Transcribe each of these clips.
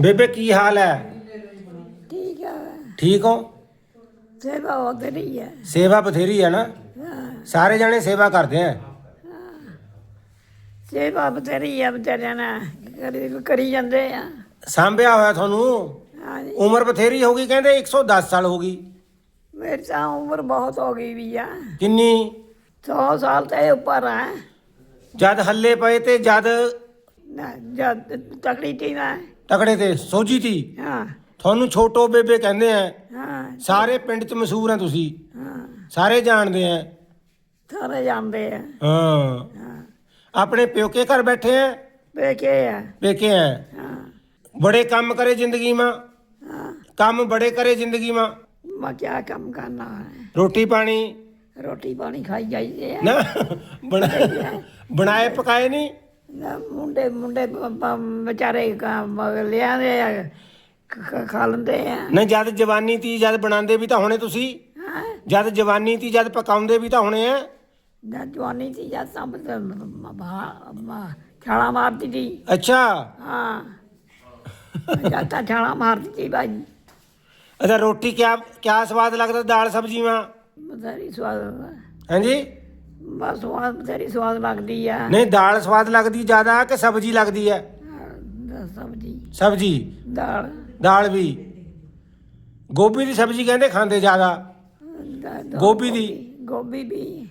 ਬੇਬੇ ਕੀ ਹਾਲ ਹੈ? ਠੀਕ ਹੈ ਠੀਕ ਹੋ? ਸੇਵਾ ਹੋਤ ਰਹੀ ਹੈ ਸੇਵਾ ਬਥੇਰੀ ਹੈ ਨਾ। ਹਾਂ, ਸਾਰੇ ਜਣੇ ਸੇਵਾ ਕਰਦੇ ਆ? ਸੇਵਾ ਬਥੇਰੀ ਹੈ ਵਿਚਾਰਿਆਂ ਨੇ ਕਰੀ ਕਰੀ ਜਾਂਦੇ ਆ। ਸਾਂਭਿਆ ਹੋਇਆ ਤੁਹਾਨੂੰ? ਹਾਂਜੀ। ਉਮਰ ਬਥੇਰੀ ਹੋ ਗਈ ਕਹਿੰਦੇ 110 ਸਾਲ ਹੋ ਗਈ। ਮੇਰੀ ਤਾਂ ਉਮਰ ਬਹੁਤ ਹੋ ਗਈ ਵੀ ਆ। ਕਿੰਨੀ? 100 ਸਾਲ ਤੇ ਉੱਪਰ ਆ। ਜਦ ਹੱਲੇ ਪਏ ਤੇ ਜਦ ਨਾ ਜਦ ਤਕੜੀ ਟੀ ਨਾ। ਤਕੜੇ ਤੇ ਸੋਝੀ ਤੀ ਹਾਂ। ਤੁਹਾਨੂੰ ਛੋਟੋ ਬੇਬੇ ਕਹਿੰਦੇ ਆ ਹਾਂ। ਸਾਰੇ ਪਿੰਡ 'ਚ ਮਸ਼ਹੂਰ ਆ ਤੁਸੀਂ। ਹਾਂ। ਸਾਰੇ ਜਾਣਦੇ ਆ। ਸਾਰੇ ਜਾਂਦੇ ਆ। ਹਾਂ। ਹਾਂ। ਆਪਣੇ ਪਿਓਕੇ ਘਰ ਬੈਠੇ ਆ? ਵੇਖੇ ਆ। ਪੇਕੇ ਆ। ਹਾਂ। ਬੜੇ ਕੰਮ ਕਰੇ ਜ਼ਿੰਦਗੀ ਮਾਂ। ਹਾਂ। ਕੰਮ ਬੜੇ ਕਰੇ ਜ਼ਿੰਦਗੀ ਮਾਂ। ਮੈਂ ਕਿਆ ਕੰਮ ਕਰਨਾ ਹੈ? ਰੋਟੀ ਪਾਣੀ? ਰੋਟੀ ਪਾਣੀ ਖਾਈ ਜਾਈਦੇ ਆ ਨਾ। ਬਣਾ- ਬਣਾਏ ਪਕਾਏ ਨਹੀਂ ਮੁੰਡੇ ਮੁੰਡੇ ਵਿਚਾਰੇ ਕੰਮ ਲਿਆਂਦੇ ਆ ਖ- ਲੈਂਦੇ ਆ। ਨਾ ਜਦ ਜਵਾਨੀ ਤੀ ਜਦ ਬਣਾਉਂਦੇ ਵੀ ਤਾਂ ਹੋਣੇ ਤੁਸੀਂ। ਜਦ ਜਵਾਨੀ ਤੀ ਜਦ ਪਕਾਉਂਦੇ ਵੀ ਤਾਂ ਹੋਣੇ ਆ। ਨਾ ਜਵਾਨੀ ਸੀ ਜਾਂ ਸਭ ਛਾਲਾ ਮਾਰਦੀ ਸੀ ਅੱਛਾ। ਹਾਂ। ਜਾਂ ਤਾਂ ਛਾਲਾ ਮਾਰਦੀ ਸੀ ਬਾਈ। ਅੱਛਾ ਰੋਟੀ ਕਿਆ ਕਿਆ ਸਵਾਦ ਲੱਗਦਾ ਦਾਲ ਸਬਜ਼ੀ ਮਾਂ ਬਥੇਰੀ ਸਵਾਦ ਹਾਂਜੀ? ਬਸ ਸਵਾਦ ਬਥੇਰੀ ਸਵਾਦ ਲੱਗਦੀ ਆ। ਨਹੀਂ ਦਾਲ ਸਵਾਦ ਲੱਗਦੀ ਜ਼ਿਆਦਾ ਕਿ ਸਬਜ਼ੀ ਲੱਗਦੀ ਹੈ ਸਬਜ਼ੀ। ਸਬਜ਼ੀ? ਦਾਲ। ਦਾਲ ਵੀ। ਗੋਭੀ ਦੀ ਸਬਜ਼ੀ ਕਹਿੰਦੇ ਖਾਂਦੇ ਜ਼ਿਆਦਾ। ਦਾ- ਦਾ- ਗੋਭੀ ਦੀ। ਗੋਭੀ। ਵੀ।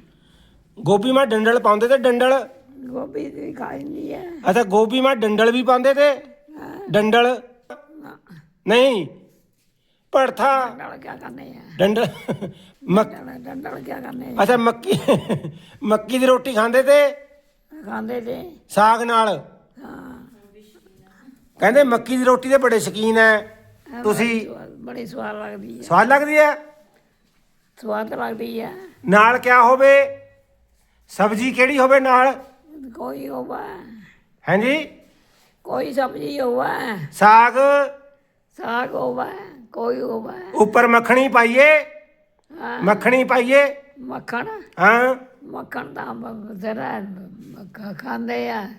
ਗੋਭੀ ਮਾ ਡੰਡਲ ਪਾਉਂਦੇ ਤੇ ਡੰਡਲ? ਗੋਭੀ ਵੀ ਖਾ ਜਾਂਦੀ ਹੈ ਅੱਛਾ ਗੋਭੀ ਮਾ ਡੰਡਲ ਵੀ ਪਾਉਂਦੇ ਤੇ? ਡੰਡਲ? ਨਹੀਂ ਭੜਥਾ। ਡੰਡਲ ਕਿਆ ਕਰਨੇ ਆ। ਡੰਡਲ ਮੱਕ ਡੰਡਲ ਡੰਡਲ ਕਿਆ ਕਰਨੇ ਆ। ਅੱਛਾ ਮੱਕੀ ਮੱਕੀ ਦੀ ਰੋਟੀ ਖਾਂਦੇ ਤੇ? ਖਾਂਦੇ ਤੇ। ਸਾਗ ਨਾਲ? ਹਾਂ। ਕਹਿੰਦੇ ਮੱਕੀ ਦੀ ਰੋਟੀ ਦੇ ਬੜੇ ਸ਼ਕੀਨ ਐ। ਤੁਸੀਂ ਬੜੀ ਸਵਾਦ ਲੱਗਦੀ ਹੈ ਸਵਾਦ ਲੱਗਦੀ ਐ? ਸਵਾਦ ਲੱਗਦੀ ਹੈ ਨਾਲ ਕਿਆ ਹੋਵੇ? ਸਬਜ਼ੀ ਕਿਹੜੀ ਹੋਵੇ ਨਾਲ? ਕੋਈ ਹੋਵਾ। ਹਾਂਜੀ ਕੋਈ ਸਬਜ਼ੀ ਹੋਵਾ। ਸਾਗ? ਸਾਗ ਹੋਵਾ। ਕੋਈ ਹੋਵਾ ਉੱਪਰ ਮੱਖਣੀ ਪਾਈਏ। ਹਾਂ। ਮੱਖਣੀ ਪਾਈਏ। ਮੱਖਣ? ਹਾਂ। ਮੱਖਣ ਦਾ ਜ਼ਰਾ ਖਾਂਦੇ ਆ।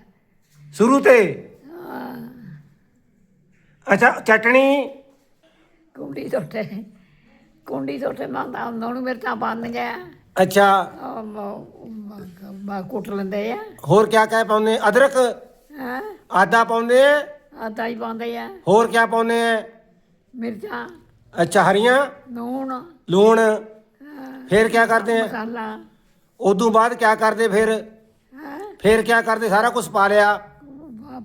ਸ਼ੁਰੂ ਤੇ। ਹਾਂ, ਅੱਛਾ ਚਟਣੀ? ਕੁੰਡੀ ਤੋਟੇ ਕੁੰਡੀ ਤੋਟੇ ਮੰਦਾ ਉਹਨਾਂ ਨੂੰ ਮਿਰਚਾਂ ਪਾਉਂਦੀਆਂ। ਅੱਛਾ। ਉਹ ਮ- ਮ- ਮ- ਕੁੱਟ ਲੈਂਦੇ ਆ। ਹੋਰ ਕਿਆ ਕਹਿ ਪਾਉਂਦੇ? ਅਦਰਕ? ਹਾਂ। ਆਦਾ ਪਾਉਂਦੇ? ਆ ਆਟਾ ਹੀ ਪਾਉਂਦੇ ਆ। ਹੋਰ ਕਿਆ ਪਾਉਂਦੇ ਆ? ਮਿਰਚਾਂ ਅੱਛਾ ਹਰੀਆਂ? ਨੂਣ ਲੂਣ। ਹਾਂ, ਫਿਰ ਕਿਆ ਕਰਦੇ? ਆ ਮਸਾਲਾ। ਉਦੋਂ ਬਾਅਦ ਕਿਆ ਕਰਦੇ ਫਿਰ? ਫਿਰ ਕਿਆ ਕਰਦੇ? ਸਾਰਾ ਕੁਝ ਪਾ ਲਿਆ।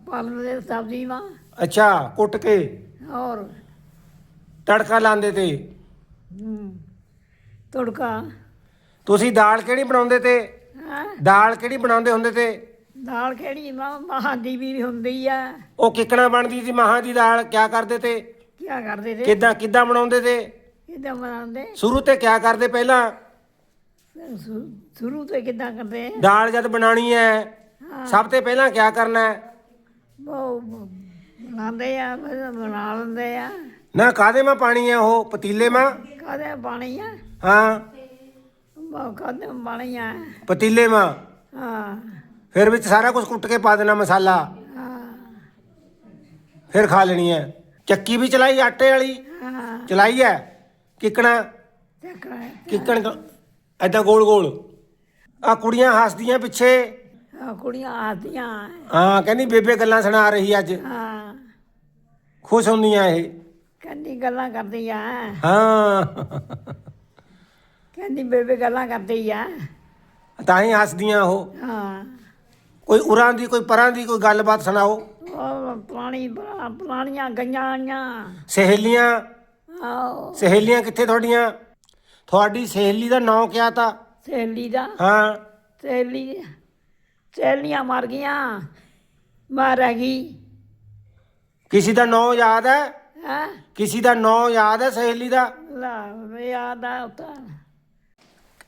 ਪਾਲਣ ਦੇ ਸਬਜ਼ੀ ਵਾ। ਅੱਛਾ ਕੁੱਟ ਕੇ। ਔਰ ਤੜਕਾ ਲਾਉਂਦੇ ਤੇ। ਤੁੜਕਾ। ਤੁਸੀਂ ਦਾਲ ਕਿਹੜੀ ਬਣਾਉਂਦੇ ਤੇ? ਦਾਲ ਕਿਹੜੀ ਬਣਾਉਂਦੇ ਹੁੰਦੇ ਤੇ? ਦਾਲ ਕਿਹੜੀ? ਮਹਾਂ ਦੀ ਵੀ ਹੁੰਦੀ ਆ। ਉਹ ਕਿੱਕਣਾ ਬਣਦੀ ਸੀ ਮਹਾਂ ਦੀ ਦਾਲ। ਕਿਆ ਕਰਦੇ ਤੇ? ਕੀ ਕਰਦੇ ਤੇ ਕਿੱਦਾਂ ਕਿੱਦਾਂ ਬਣਾਉਂਦੇ ਤੇ? ਕਿਦਾਂ ਬਣਾਉਂਦੇ ਸ਼ੁਰੂ ਤੇ ਕਿਆ ਕਰਦੇ ਪਹਿਲਾਂ? ਸ਼ੁ- ਸ਼ੁਰੂ ਤੋਂ ਕਿਦਾਂ ਕਰਦੇ? ਦਾਲ ਜਦ ਬਣਾਣੀ ਹੈ ਹਾਂ। ਸਭ ਤੋਂ ਪਹਿਲਾਂ ਕਿਆ ਕਰਨਾ ਹੈ ਉਹ ਬਣਾਉਂਦੇ ਆ ਫਿਰ ਬਣਾ ਲੈਂਦੇ ਆ। ਨਾ ਕਾਦੇ ਮਾ ਪਾਣੀ ਹੈ ਉਹ? ਪਤੀਲੇ ਮਾ ਕਾਹਦੇ ਪਾਣੀ ਆ? ਹਾਂ। ਕਾਹਦੇ ਪਾਣੀ ਆ? ਪਤੀਲੇ ਮਾ ਹਾਂ। ਫਿਰ ਵਿੱਚ ਸਾਰਾ ਕੁਝ ਕੁੱਟ ਕੇ ਪਾ ਦੇਣਾ ਮਸਾਲਾ। ਹਾਂ। ਫਿਰ ਖਾ ਲੈਣੀ ਹੈ ਚੱਕੀ ਵੀ ਚਲਾਈ ਆਟੇ ਵਾਲੀ? ਹਾਂ। ਚਲਾਈ ਹੈ? ਕਿੱਕਣਾ? ਕਿੱਕਣ ਐਦਾਂ ਗੋਲ ਗੋਲ। ਆ ਕੁੜੀਆਂ ਹੱਸਦੀਆਂ ਪਿੱਛੇ। ਆ ਕੁੜੀਆਂ ਆਦੀਆਂ ਹਾਂ ਕਹਿੰਦੀ ਬੇਬੇ ਗੱਲਾਂ ਸੁਣਾ ਰਹੀ ਅੱਜ। ਹਾਂ। ਖੁਸ਼ ਹੁੰਦੀਆਂ ਇਹ। ਕਹਿੰਦੀ ਗੱਲਾਂ ਕਰਦੀ ਆ। ਹਾਂ। ਕਹਿੰਦੀ ਬੇਬੇ ਗੱਲਾਂ ਕਰਦੀ ਆ। ਤਾਂ ਹੀ ਹੱਸਦੀਆਂ ਉਹ। ਹਾਂ। ਕੋਈ ਉਰਾਂ ਦੀ ਕੋਈ ਪਰਾਂ ਦੀ ਕੋਈ ਗੱਲਬਾਤ ਸੁਣਾਓ। ਉਹ ਪੁਰਾਣੀ ਪੁਰਾ- ਪੁਰਾਣੀਆਂ ਗਈਆਂ ਆਈਆਂ। ਸਹੇਲੀਆਂ? ਆਓ ਸਹੇਲੀਆਂ ਕਿੱਥੇ ਤੁਹਾਡੀਆਂ? ਤੁਹਾਡੀ ਸਹੇਲੀ ਦਾ ਨਾਂ ਕਿਆ ਤਾ? ਸਹੇਲੀ ਦਾ? ਹਾਂ। ਸਹੇਲੀ ਸਹੇਲੀਆਂ ਮਰ ਗਈਆਂ। ਮੈਂ ਰਹਿ ਗਈ। ਕਿਸੇ ਦਾ ਨਾਂ ਯਾਦ ਹੈ? ਹੈ? ਕਿਸੇ ਦਾ ਨਾਂ ਯਾਦ ਹੈ ਸਹੇਲੀ ਦਾ? ਲਾ ਯਾਦ ਆ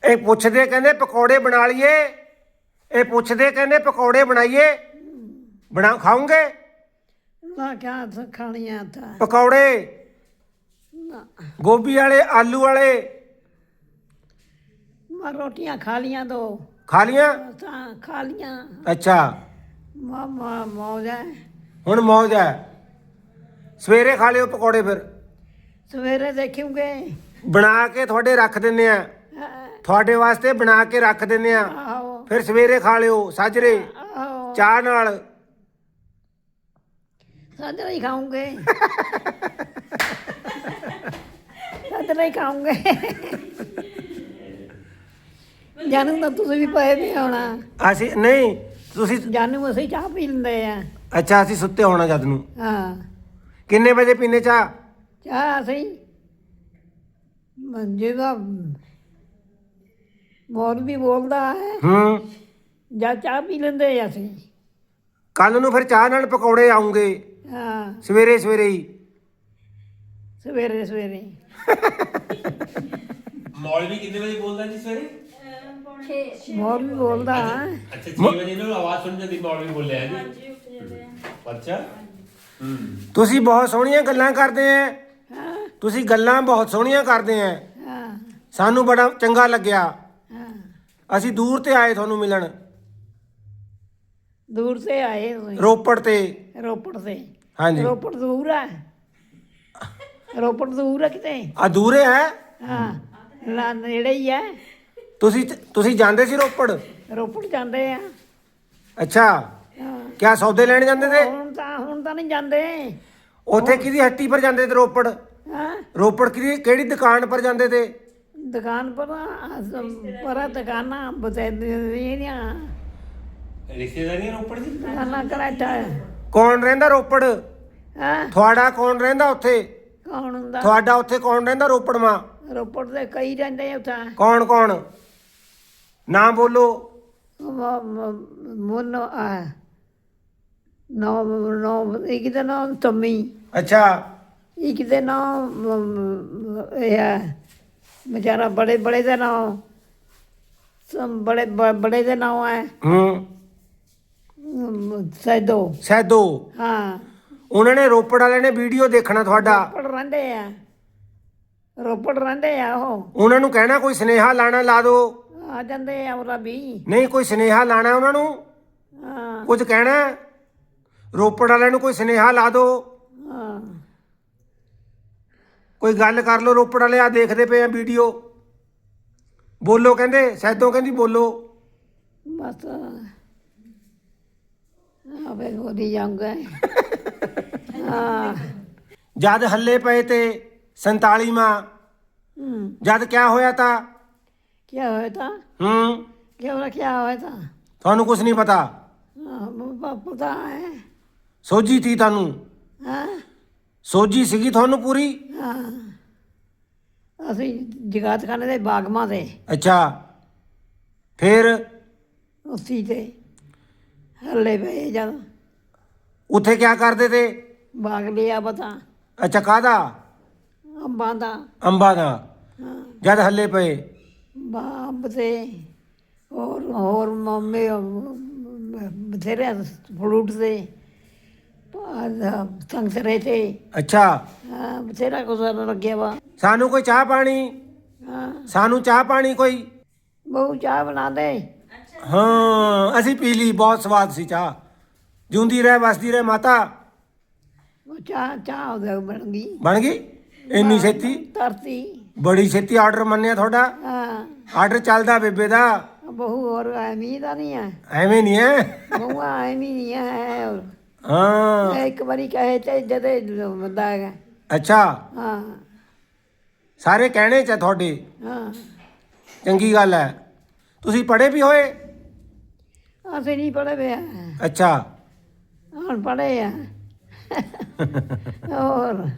ਇਹ ਪੁੱਛਦੇ ਕਹਿੰਦੇ ਪਕੌੜੇ ਬਣਾ ਲਈਏ। ਇਹ ਪੁੱਛਦੇ ਕਹਿੰਦੇ ਪਕੌੜੇ ਬਣਾਈਏ? ਬਣਾ ਖਾਓਗੇ? ਨਾ ਕਿਆ ਖਾਣੀਆਂ ਤਾਂ। ਪਕੌੜੇ? ਨਾ। ਗੋਭੀ ਵਾਲੇ ਆਲੂ ਵਾਲੇ? ਮੈਂ ਰੋਟੀਆਂ ਖਾ ਲੀਆਂ ਦੋ। ਖਾ ਲੀਆਂ? ਤਾਂ ਖਾ ਲੀਆਂ। ਅੱਛਾ। ਮਾ ਮਾ ਮੌਜ ਹੈ ਹੁਣ ਮੌਜ ਹੈ ਸਵੇਰੇ ਖਾ ਲਿਓ ਪਕੌੜੇ ਫਿਰ। ਸਵੇਰੇ ਦੇਖੂਗੇ ਬਣਾ ਕੇ ਤੁਹਾਡੇ ਰੱਖ ਦਿੰਨੇ ਆ। ਤੁਹਾਡੇ ਵਾਸਤੇ ਬਣਾ ਕੇ ਰੱਖ ਦਿੰਨੇ ਆ। ਆਹੋ। ਫਿਰ ਸਵੇਰੇ ਖਾ ਲਿਓ ਸਾਜਰੇ। ਆਹੋ। ਚਾਹ ਨਾਲ। ਸਾਜਰਾ ਹੀ ਖਾਉਂਗੇ ਸਾਜਰਾ ਹੀ ਖਾਉਂਗੇ ਜਾਨੂੰ ਤਾਂ ਤੁਸੀਂ ਵੀ ਪਏ ਵੀ ਹੋਣਾ। ਅਸੀਂ ਨਹੀਂ ਤੁਸੀਂ ਜਾਨੂੰ ਅਸੀਂ ਚਾਹ ਪੀ ਲੈਂਦੇ ਆ। ਅੱਛਾ ਅਸੀਂ ਸੁੱਤੇ ਹੋਣਾ ਜਦ ਨੂੰ। ਹਾਂ। ਕਿੰਨੇ ਵਜੇ ਪੀਨੇ ਚਾਹ? ਚਾਹ ਅਸੀਂ ਮੰਜੇ ਦਾ ਮੋਰ ਵੀ ਬੋਲਦਾ ਹੈ। ਹੂੰ। ਜਾਂ ਚਾਹ ਪੀ ਲੈਂਦੇ ਆ ਅਸੀਂ। ਕੱਲ ਨੂੰ ਫਿਰ ਚਾਹ ਨਾਲ ਪਕੌੜੇ ਆਉਂਗੇ। ਹਾਂ। ਸਵੇਰੇ ਸਵੇਰੇ ਹੀ। ਸਵੇਰੇ ਸਵੇਰੇ। ਮੌਲਵੀ ਕਿੰਨੇ ਵਜੇ ਬੋਲਦਾ ਜੀ ਸਵੇਰੇ? ਮੋਰ ਵੀ ਬੋਲਦਾ ਹੈ। ਅੱਛਾ 6 ਵਜੇ ਇਹਨਾਂ ਨੂੰ ਆਵਾਜ਼ ਸੁਣ ਜਾਂਦੀ ਮੌਲਵੀ ਬੋਲਿਆ ਜੀ। ਅੱਛਾ। ਹੂੰ। ਤੁਸੀਂ ਬਹੁਤ ਸੋਹਣੀਆਂ ਗੱਲਾਂ ਕਰਦੇ ਆ ਹਾਂ। ਤੁਸੀਂ ਗੱਲਾਂ ਬਹੁਤ ਸੋਹਣੀਆਂ ਕਰਦੇ ਆ ਹਾਂ। ਸਾਨੂੰ ਬੜਾ ਚੰਗਾ ਲੱਗਿਆ। ਹਾਂ ਅਸੀਂ ਦੂਰ ਤੇ ਆਏ ਤੁਹਾਨੂੰ ਮਿਲਣ। ਦੂਰ ਸੇ ਆਏ ਤੁਸੀਂ ਰੋਪੜ ਤੇ। ਰੋਪੜ ਸੇ ਹਾਂਜੀ। ਰੋਪੜ ਦੂਰ ਹੈ ਰੋਪੜ ਦੂਰ ਹੈ ਕਿਤੇ? ਆ ਦੂਰੇ ਹੈ। ਹਾਂ। ਨਾ ਨੇੜੇ ਹੀ ਹੈ ਤੁਸੀਂ ਤੁਸੀਂ ਜਾਂਦੇ ਸੀ ਰੋਪੜ? ਰੋਪੜ ਜਾਂਦੇ ਆ। ਅੱਛਾ। ਹਾਂ। ਕਿਆ ਸੌਦੇ ਲੈਣ ਜਾਂਦੇ ਤੇ? ਹੁਣ ਤਾਂ ਹੁਣ ਤਾਂ ਨਹੀਂ ਜਾਂਦੇ। ਉੱਥੇ ਕਿਹਦੀ ਹੱਟੀ ਪਰ ਜਾਂਦੇ ਤੇ ਰੋਪੜ? ਹਾਂ। ਰੋਪੜ ਕਿਹਦੀ ਕਿਹੜੀ ਦੁਕਾਨ ਪਰ ਜਾਂਦੇ ਤੇ? ਦੁਕਾਨ ਪਰ ਪਰ ਦੁਕਾਨਾਂ ਬਤੇਰੀਆਂ ਰਿਸ਼ਤੇਦਾਰੀਆਂ ਰੋਪੜ ਦੀ? ਦੁਕਾਨਾਂ ਕਰਾਟਾ ਕੌਣ ਰਹਿੰਦਾ ਰੋਪੜ? ਹਾਂ? ਤੁਹਾਡਾ ਕੌਣ ਰਹਿੰਦਾ ਉੱਥੇ? ਕੌਣ ਹੁੰਦਾ? ਤੁਹਾਡਾ ਉੱਥੇ ਕੌਣ ਰਹਿੰਦਾ ਰੋਪੜ ਮਾਂ? ਰੋਪੜ ਦੇ ਕਈ ਰਹਿੰਦੇ ਆ ਉੱਥੇ। ਕੌਣ ਕੌਣ? ਨਾਮ ਬੋਲੋ। ਮੁੰਨ ਆ ਨੋ ਨੋ ਇੱਕ ਦਾ ਨਾਮ ਤੰਮੀ। ਅੱਛਾ। ਇੱਕ ਦੇ ਨਾਮ ਇਹ ਹੈ। ਵਿਚਾਰਾ ਬੜੇ ਬੜੇ ਦਾ ਨਾਮ ਸਮ ਬੜੇ ਬ- ਬੜੇ ਦੇ ਨਾਮ ਹੈ। ਹੂੰ ਸੈਦੋ। ਸੈਦੋ। ਹਾਂ। ਉਹਨਾਂ ਨੇ ਰੋਪੜ ਵਾਲਿਆਂ ਨੇ ਵੀਡੀਓ ਦੇਖਣਾ ਤੁਹਾਡਾ। ਰੋਪੜ ਰਹਿੰਦੇ ਆ। ਰੋਪੜ ਰਹਿੰਦੇ ਆ ਉਹ। ਉਹਨਾਂ ਨੂੰ ਕਹਿਣਾ ਕੋਈ ਸੁਨੇਹਾ ਲਾਣਾ ਲਾ ਦਿਓ ਆ ਜਾਂਦੇ ਆ ਉਹਦਾ ਵੀ। ਨਹੀਂ ਕੋਈ ਸੁਨੇਹਾ ਲਾਣਾ ਉਹਨਾਂ ਨੂੰ। ਹਾਂ। ਕੁਝ ਕਹਿਣਾ? ਰੋਪੜ ਵਾਲਿਆਂ ਨੂੰ ਕੋਈ ਸੁਨੇਹਾ ਲਾ ਦਿਓ ਹਾਂ ਕੋਈ ਗੱਲ ਕਰ ਲਓ ਰੋਪੜ ਵਾਲੇ ਆ ਦੇਖਦੇ ਪਏ ਆ ਵੀਡੀਓ। ਬੋਲੋ ਕਹਿੰਦੇ ਸੈਦੋ ਕਹਿੰਦੀ ਬੋਲੋ। ਬਸ ਆਵੇ ਹੋਦੀ ਜਾਊਂਗਾ ਹਾਂ। ਜਦ ਹੱਲੇ ਪਏ ਤੇ 47ਵਾਂ ਹੂੰ। ਜਦ ਕਿਆ ਹੋਇਆ ਤਾਂ? ਕੀ ਹੋਇਆ ਤਾਂ? ਹੂੰ। ਕੀ ਹੋਇਆ ਕੀ ਹੋਇਆ ਤਾਂ? ਤੁਹਾਨੂੰ ਕੁਝ ਨਹੀਂ ਪਤਾ? ਹਾਂ ਪ- ਪਤਾ ਹੈ ਸੋਝੀ ਤੀ ਤੁਹਾਨੂੰ। ਹਾਂ। ਸੋਝੀ ਸੀਗੀ ਤੁਹਾਨੂੰ ਪੂਰੀ? ਹਾਂ। ਅਸੀਂ ਜਗਾਤ ਖਾਨੇ ਦੇ ਬਾਗਮਾਂ ਦੇ ਅੱਛਾ। ਫਿਰ? ਉਸੀ ਤੇ ਹੱਲੇ ਪਏ ਜਦ। ਉੱਥੇ ਕਿਆ ਕਰਦੇ ਤੇ? ਬਾਗ ਲਿਆ ਪਤਾ। ਅੱਛਾ ਕਾਦਾ ਅੰਬਾਂ ਦਾ। ਅੰਬਾਂ ਦਾ। ਹਾਂ। ਜਦ ਹੱਲੇ ਪਏ? ਬਾਂਬ ਤੇ ਹੋਰ ਹੋਰ ਮੰਮੇ ਬਥੇਰੇ ਫਰੂਟ ਦੇ ਸੰਗਤਰੇ ਤੇ। ਅੱਛਾ। ਹਾਂ ਬਥੇਰਾ ਕੁਝ ਲੱਗਿਆ ਵਾ। ਸਾਨੂੰ ਕੋਈ ਚਾਹ ਪਾਣੀ? ਹਾਂ। ਸਾਨੂੰ ਚਾਹ ਪਾਣੀ ਕੋਈ? ਬਹੁ ਚਾਹ ਬਣਾ ਦੇ। ਹਾਂ ਅਸੀਂ ਪੀ ਲਈ ਬਹੁਤ ਸਵਾਦ ਸੀ ਚਾਹ। ਜਿਉਂਦੀ ਰਹਿ ਵਸਦੀ ਰਹਿ ਮਾਤਾ। ਉਹ ਚਾਹ ਚਾਹ ਉਹਦੇ ਬਣ ਗਈ। ਬਣ ਗਈ? ਇੰਨੀ ਛੇਤੀ? ਧਰਤੀ ਬੜੀ ਛੇਤੀ ਆਰਡਰ ਮੰਨਿਆ ਤੁਹਾਡਾ? ਹਾਂ। ਆਰਡਰ ਚੱਲਦਾ ਬੇਬੇ ਦਾ। ਬਹੁ ਹੋਰ ਐਵੇਂ ਦਾ ਨਹੀਂ ਹੈ। ਐਵੇਂ ਨਹੀਂ ਹੈ। ਬਹੁ ਐਵੇਂ ਨਹੀਂ ਹੈ ਹੋਰ। ਹਾਂ। ਮੈਂ ਇੱਕ ਵਾਰੀ ਕਹੇ ਤੇ ਜਦੇ ਬੰਦਾ ਹੈਗਾ। ਅੱਛਾ। ਹਾਂ। ਸਾਰੇ ਕਹਿਣੇ ਚ ਆ ਤੁਹਾਡੇ। ਹਾਂ। ਚੰਗੀ ਗੱਲ ਹੈ। ਤੁਸੀਂ ਪੜ੍ਹੇ ਵੀ ਹੋਏ? ਅਸੀਂ ਨਹੀਂ ਪੜ੍ਹੇ ਵੇ ਅੱਛਾ। ਹੁਣ ਪੜ੍ਹੇ ਆ। ਹੋਰ।